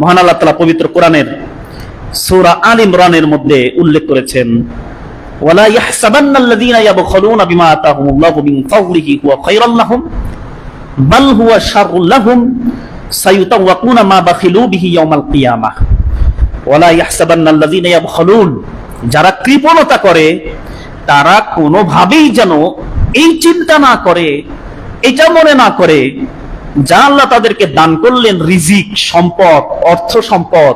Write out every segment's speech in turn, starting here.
মহান আল্লাহ তালা পবিত্র কোরআনের সূরা আল ইমরানের মধ্যে উল্লেখ করেছেন, ওয়ালা ইয়াহসাবান্নাল্লাযীনা ইয়াবখালুনা বিমা আতাহুমুল্লাহু মিন ফাদলিহি হুয়া খায়রাল লাহুম, বাল হুয়া শাররুল লাহুম, সায়ুতাওয়াকুনা মা বাখিলু বিহি ইয়াউমাল কিয়ামাহ। ওয়ালা ইয়াহসাবান্নাল্লাযীনা ইয়াবখালুন, যারা কৃপণতা করে, তারা কোনোভাবেই যেন এই চিন্তা না করে, এটা মনে না করে যা আল্লাহ তাদেরকে দান করলেন, রিজিক, সম্পদ, অর্থ সম্পদ,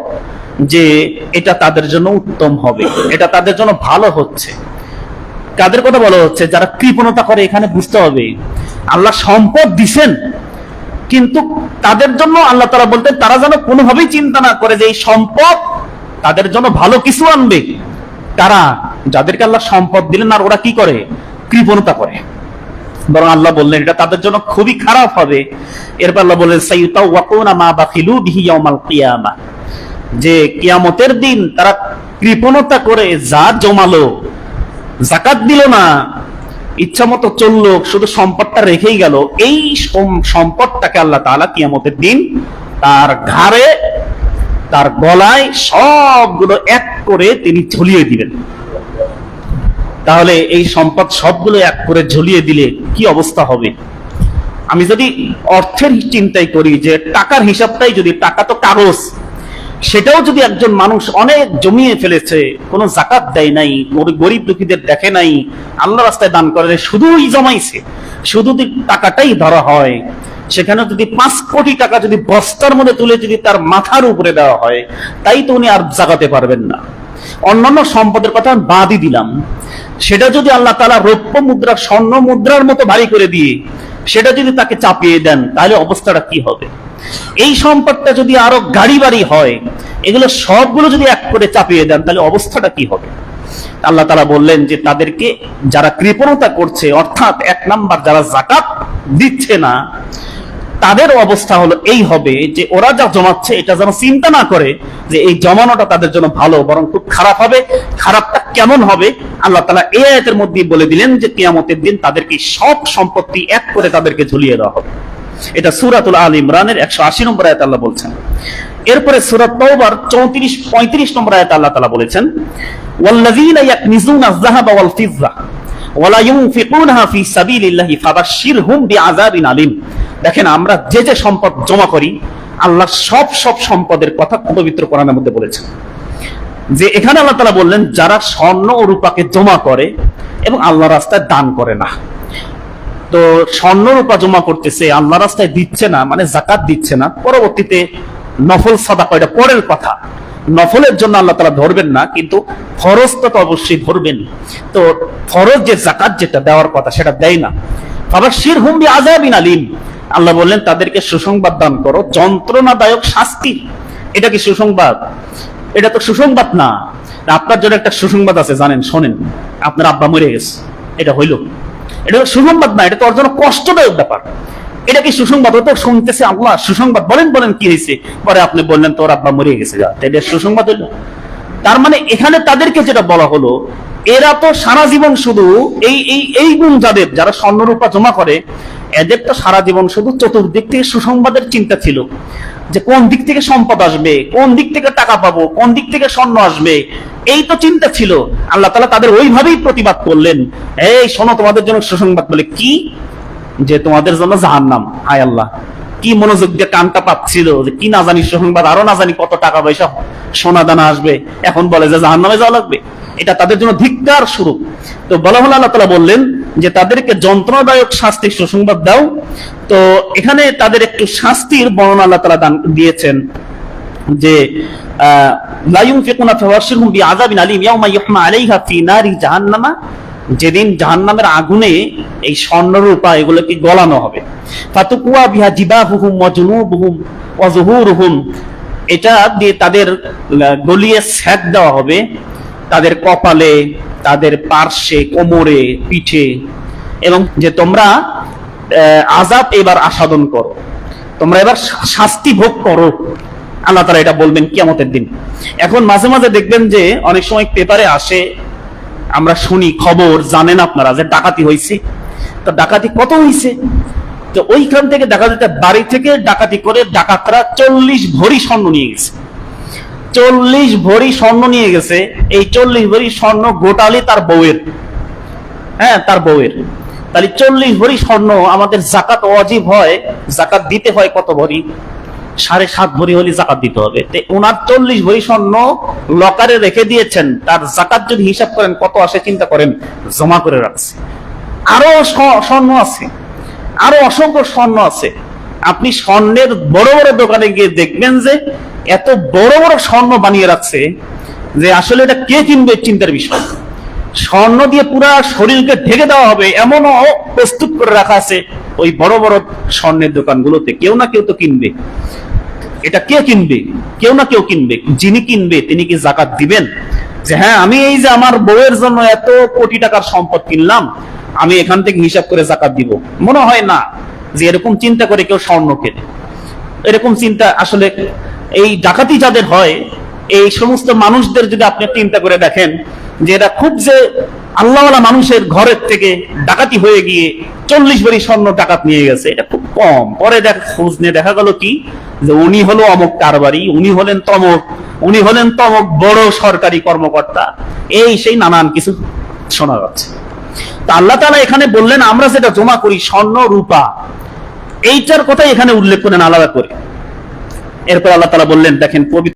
যে এটা তাদের জন্য উত্তম হবে, এটা তাদের জন্য ভালো হচ্ছে। কাদের কথা বলা হচ্ছে? যারা কৃপণতা করে এখানে বুঝতে হবে, আল্লাহ সম্পদ দিছেন, কিন্তু তাদের জন্য আল্লাহ তারা বলতেন, তারা যেন কোনোভাবেই চিন্তা না করে যে এই সম্পদ তাদের জন্য ভালো কিছু আনবে। তারা যাদেরকে আল্লাহ সম্পদ দিলেন, আর ওরা কি করে? কৃপণতা করে। বরং আল্লাহ বললেন, এটা তাদের জন্য খুবই খারাপ হবে। এরপর আল্লাহ বললেন, সাইয়ুতাওয়াকুনা মা বাখিলু বিহি ইয়াউমাল কিয়ামা। যে কিয়ামতের দিন তারা কৃপণতা করে যা জমালো জাকাত দিল না, ইচ্ছা মতো চলল, শুধু সম্পদটা রেখেই গেল। এই সম্পদটাকে আল্লাহ তাআলা কিয়ামতের দিন তার ঘাড়ে, তার গলায় সবগুলো এক করে তিনি ঝুলিয়ে দিবেন। তাহলে এই সম্পদ সবগুলো এক করে ঝুলিয়ে দিলে কি অবস্থা হবে? আমি যদি অর্থের চিন্তাই করি যে টাকার হিসাবটাই যদি, টাকা তো কাগজ, সেটাও যদি একজন মানুষ অনেক জমিয়ে ফেলেছে, কোনো জাকাত দেয় নাই গরিব দুঃখীদের দেখে নাই, আল্লাহ রাস্তায় দান করে শুধুই জমাইছে, শুধু টাকাটাই ধরা হয়, সেখানে যদি পাঁচ কোটি টাকা যদি বস্তার মধ্যে তুলে যদি তার মাথার উপরে দেওয়া হয়, তাই তো উনি আর জাগাতে পারবেন না। অন্যান্য সম্পদের কথা আমি বাদই দিলাম। সেটা যদি আল্লাহ তালা রৌপ্য মুদ্রা স্বর্ণ মুদ্রার মতো ভারী করে দিয়ে সেটা যদি তাকে চাপিয়ে দেন, তাহলে অবস্থাটা কি হবে? এই সম্পদটা যদি আরও গাড়ি বাড়ি হয়, এগুলো সবগুলো যদি এক করে চাপিয়ে দেন, তাহলে অবস্থাটা কি হবে? আল্লাহ তালা বললেন যে, তাদেরকে যারা কৃপণতা করছে, অর্থাৎ এক নাম্বার যারা জাকাত দিচ্ছে না তাদের অবস্থা হলো এই হবে যে ওরা যা জমাচ্ছে, এটা যেন চিন্তা না করে যে এই জমানোটা তাদের জন্য ভালো, বরং খুব খারাপ হবে। খারাপটা কেমন হবে? আল্লাহ তালা এই আয়াতের মধ্যে বলে দিলেন যে কিয়ামতের দিন তাদেরকে সব সম্পত্তি এক করে তাদেরকে ঝুলিয়ে দেওয়া হবে। এটা সুরাতুল আল ইমরানের একশো আশি নম্বর আয়াত আল্লাহ বলছেন। এরপরে সুরাত তওবার চৌত্রিশ, পঁয়ত্রিশ নম্বর আয়াত আল্লাহ তালা বলেছেন, ওয়াল্লাযীনা ইয়াকনিজুনা আয-যাহাবা ওয়াল ফিজ্জা ওয়ালা ইউনফিকুনাহা ফি সাবিলিল্লাহি ফাবাশশিরহুম বিআযাবিন আলিম। দেখেন, আমরা যে যে সম্পদ জমা করি, আল্লাহ সব সব সম্পদের কথা পবিত্র কোরআনের মধ্যে বলেছেন। যে এখানে আল্লাহ তালা বললেন, যারা স্বর্ণ ও রূপাকে জমা করে এবং আল্লাহ রাস্তায় দান করে না। তো স্বর্ণ রূপা জমা করতেছে, আল্লাহ রাস্তায় দিচ্ছে না মানে জাকাত দিচ্ছে না। পরবর্তীতে নফল সাদা এটা পরের কথা। নফলের জন্য আল্লাহ তালা ধরবেন না, কিন্তু ফরজ তো অবশ্যই ধরবেন। তো ফরজ যে জাকাত যেটা দেওয়ার কথা, সেটা দেয় না। আবার শির হুম্বি আজাবিন আলিম। আল্লাহ বললেন, তাদেরকে সুসংবাদ দান করো। যন্ত্রণাদায়ক শাস্তি। এটা কি সুসংবাদ? এটা তো সুসংবাদ না। আপনার জন্য একটা সুসংবাদ আছে, জানেন, শোনেন। আপনার আব্বা মরে গেছে। এটা হইল। এটা সুসংবাদ না, এটা তো ওর জন্য কষ্টদায়ক ব্যাপার। এটা কি সুসংবাদ? তো শুনতেছে আল্লাহ, সুসংবাদ। বলেন বলেন, কি হয়েছে? পরে আপনি বললেন, তোর আব্বা মরে গেছে এটা সুসংবাদ হইল। তার মানে এখানে তাদেরকে যেটা বলা হলো, এরা তো সারা জীবন শুধু এই এই এই গুণ যাদের যারা স্বর্ণরূপা জমা করে এদের তো সারা জীবন শুধু চতুর্দিক থেকে সুসংবাদের চিন্তা ছিল যে কোন দিক থেকে সম্পদ আসবে, কোন দিক থেকে টাকা পাবো, কোন দিক থেকে স্বর্ণ আসবে, এই তো চিন্তা ছিল। আল্লাহ তালা তাদের ওইভাবেই প্রতিবাদ করলেন। এই শোনো, তোমাদের জন্য সুসংবাদ বলে কি? যে তোমাদের জন্য জাহান্নাম। হায় আল্লাহ, কি মনোযোগ দিয়ে কানটা পাচ্ছিল যে কি না জানি সুসংবাদ, আরও না জানি কত টাকা পয়সা সোনা দানা আসবে। এখন বলে যে জাহান্নামে যাওয়া লাগবে। এটা তাদের জন্য ধিক্কার শুরু তো বলা হলো আল্লাহ তালা বললেন যে তাদেরকে যন্ত্রণাদায়ক শাস্তির সুসংবাদ দাও। তো এখানে তাদের একটু শাস্তির বর্ণনা আল্লাহ তালা দান দিয়েছেন যে যেদিন জাহান্নামের আগুনে এই স্বর্ণরূপা এগুলোকে গলানো হবে। ফাতুকুয়া বিহা জিবাহুহুম ওয়া জুনুবুহুম ওয়া যুহুরুহুম এটা দিয়ে তাদের গলিয়ে সেক দেওয়া হবে, তাদের কপালে তাদের পার্শ্বে, কোমরে, পিঠে এবং যে তোমরা আজাব এবার আসাদন করো। তোমরা এবার শাস্তি ভোগ করো। আল্লাহ তারা এটা বলবেন কিয়ামতের দিন। এখন মাঝে মাঝে দেখবেন যে অনেক সময় পেপারে আসে, আমরা শুনি খবর, জানেন আপনারা যে ডাকাতি হয়েছে তো ডাকাতি কত হয়েছে তো ওইখান থেকে দেখা যাচ্ছে বাড়ি থেকে ডাকাতি করে ডাকাতরা চল্লিশ ভরি স্বর্ণ নিয়ে গেছে। চল্লিশ ভরি স্বর্ণ নিয়ে গেছে। এই চল্লিশ ভরি স্বর্ণ গোটালি তার বউয়ের। হ্যাঁ তার বউয়ের। তাহলে চল্লিশ ভরি স্বর্ণ আমাদের জাকাত অজীব হয়। জাকাত দিতে হয় কত ভরি? সাড়ে সাত ভরি হলে জাকাত দিতে হবে। ওনার চল্লিশ ভরি স্বর্ণ লকারে রেখে দিয়েছেন। তার জাকাত যদি হিসাব করেন, কত আসে চিন্তা করেন? জমা করে রাখছে। আরও স্বর্ণ আছে। আরও অসংখ্য স্বর্ণ আছে। আপনি স্বর্ণের বড় বড় দোকানে গিয়ে দেখবেন যে এত বড় বড় স্বর্ণ বানিয়ে রাখছে যে আসলে এটা কে কিনবে চিন্তার বিষয়। স্বর্ণ দিয়ে পুরা শরীরকে ঢেকে দেওয়া হবে এমনও প্রস্তুত করে রাখা আছে ওই বড় বড় স্বর্ণের দোকানগুলোতে। কেউ না কেউ তো কিনবে। এটা কে কিনবে? কেউ না কেউ কিনবে। যিনি কিনবে, তিনি কি জাকাত দিবেন? যে হ্যাঁ আমি এই যে আমার বউয়ের জন্য এত কোটি টাকার সম্পদ কিনলাম, আমি এখান থেকে হিসাব করে জাকাত দিব। মনে হয় না যে এরকম চিন্তা করে কেউ স্বর্ণ কেনে। এরকম চিন্তা আসলে এই ডাকাতি যাদের হয়, এই সমস্ত মানুষদের যদি আপনি চিন্তা করে দেখেন, যে এরা খুব যে আল্লাহওয়ালা মানুষের ঘরের থেকে ডাকাতি হয়ে গিয়ে চল্লিশ বারি স্বর্ণ ডাকাত নিয়ে গেছে, এটা খুব কম। পরে দেখ, খোঁজ নিয়ে দেখা গেল কি? যে উনি হলো অমুক কারবারি, উনি হলেন তমক, উনি হলেন তমক বড় সরকারি কর্মকর্তা। এই সেই নানান কিছু শোনা যাচ্ছে। তা আল্লাহ তাআলা এখানে বললেন, আমরা যেটা জমা করি স্বর্ণ, রূপা, এইটার কথাই এখানে উল্লেখ করেন আলাদা করে। এরপর আল্লাহ তালা বললেন দেখেন পবিত্র